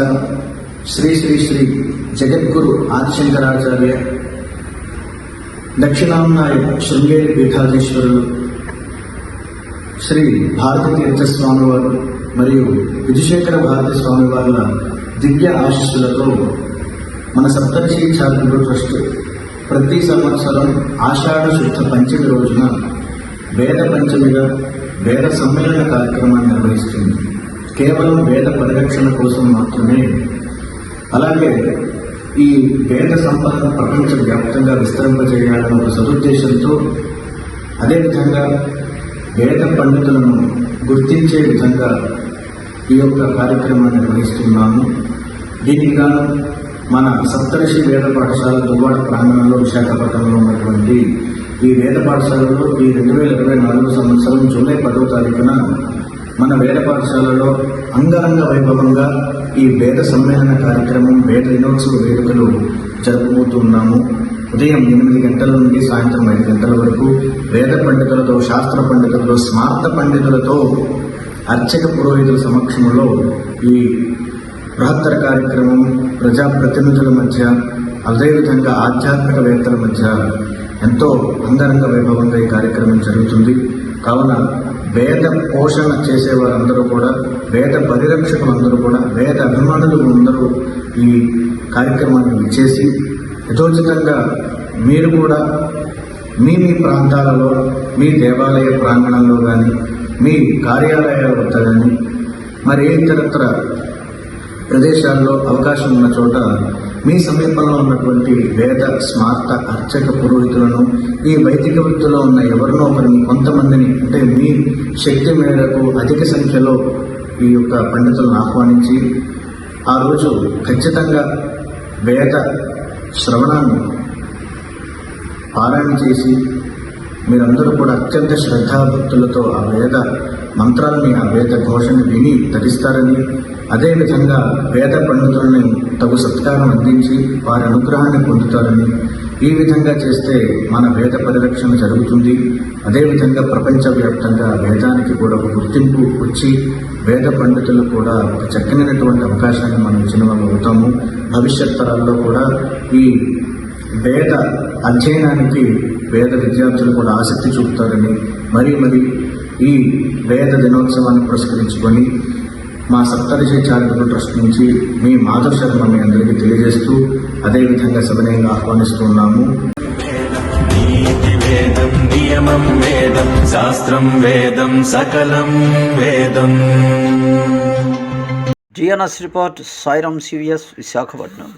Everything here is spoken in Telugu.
నమస్కారం శ్రీ శ్రీ శ్రీ జగద్గురు ఆదిశంకరాచార్య దక్షిణాంనాయ శృంగేరి పీఠాధీశ్వరులు శ్రీ భారతి స్వామివారు మరియు విజయశేఖర భారతి స్వామి వారుల దివ్య ఆశీస్సులతో మన సప్తర్షి చారిటబుల్ ట్రస్ట్ ప్రతి సంవత్సరం ఆషాఢ శుద్ధ పంచమి రోజున వేద పంచమిగా వేద సమ్మేళన కార్యక్రమాన్ని నిర్వహిస్తుంది. కేవలం వేద పరిరక్షణ కోసం మాత్రమే. అలాగే ఈ వేద సంపదను ప్రపంచ వ్యాప్తంగా విస్తరింపజేయాలన్న ఒక సదుద్దేశంతో అదేవిధంగా వేద పండితులను గుర్తించే విధంగా ఈ యొక్క కార్యక్రమాన్ని నిర్వహిస్తున్నాము. దీనికి గాను మన సప్తర్షి వేద పాఠశాల దువ్వాడ ప్రాంగణంలో విశాఖపట్నంలో ఉన్నటువంటి ఈ వేద పాఠశాలలో ఈ రెండు వేల ఇరవై నాలుగు సంవత్సరం జూలై పదో తారీఖున మన వేద పాఠశాలలో అంగరంగ వైభవంగా ఈ వేద సమ్మేళన కార్యక్రమం వేద దినోత్సవ వేడుకలు జరుపుకుంటున్నాము. ఉదయం ఎనిమిది గంటల నుండి సాయంత్రం ఐదు గంటల వరకు వేద పండితులతో శాస్త్ర పండితులతో స్మార్త పండితులతో అర్చక పురోహితుల సమక్షంలో ఈ బృహత్తర కార్యక్రమం ప్రజాప్రతినిధుల మధ్య అదేవిధంగా ఆధ్యాత్మికవేత్తల మధ్య ఎంతో అంగరంగ వైభవంగా ఈ కార్యక్రమం జరుగుతుంది. కావున వేద పోషణ చేసేవారందరూ కూడా వేద పరిరక్షకులందరూ కూడా వేద అభిమానులు అందరూ ఈ కార్యక్రమాన్ని ఇచ్చేసి యథోచితంగా మీరు కూడా మీ మీ ప్రాంతాలలో మీ దేవాలయ ప్రాంగణంలో కానీ మీ కార్యాలయాల వద్ద కానీ మరి ఇతరత్ర ప్రదేశాల్లో అవకాశం ఉన్న చోట మీ సమీపంలో ఉన్నటువంటి వేద స్మార్త అర్చక పురోహితులను ఈ వైదిక వృత్తిలో ఉన్న ఎవరినో ఒకరిని కొంతమందిని అంటే మీ శక్తి మేరకు అధిక సంఖ్యలో ఈ యొక్క పండితులను ఆహ్వానించి ఆ రోజు ఖచ్చితంగా వేద శ్రవణాన్ని పారాయణ చేసి మీరందరూ కూడా అత్యంత శ్రద్ధాభక్తులతో ఆ వేద మంత్రాలని ఆ వేద ఘోషని విని ధరిస్తారని అదేవిధంగా వేద పండితులని తగు సత్కారం అందించి వారి అనుగ్రహాన్ని పొందుతారని ఈ విధంగా చేస్తే మన వేద పరిరక్షణ జరుగుతుంది. అదేవిధంగా ప్రపంచవ్యాప్తంగా వేదానికి కూడా ఒక గుర్తింపు వచ్చి వేద పండితులు కూడా ఒక చక్కనైనటువంటి అవకాశాన్ని మనం ఇచ్చిన వాళ్ళు అవుతాము భవిష్యత్ తరాల్లో కూడా ఈ వేద అధ్యయనానికి వేద విద్యార్థులు కూడా ఆసక్తి చూపుతారని మరీ మరి ఈ వేద దినోత్సవాన్ని పురస్కరించుకొని మా సప్తరిషి చారిటబుల్ ట్రస్ట్ నుంచి మీ మాధవ్ శర్మ మీ అందరికీ తెలియజేస్తూ అదేవిధంగా సవినయంగా ఆహ్వానిస్తున్నాము నీతి వేదం నియమం వేదం శాస్త్రం వేదం సకలం వేదం. Report Sairam CVS Visakhapatnam.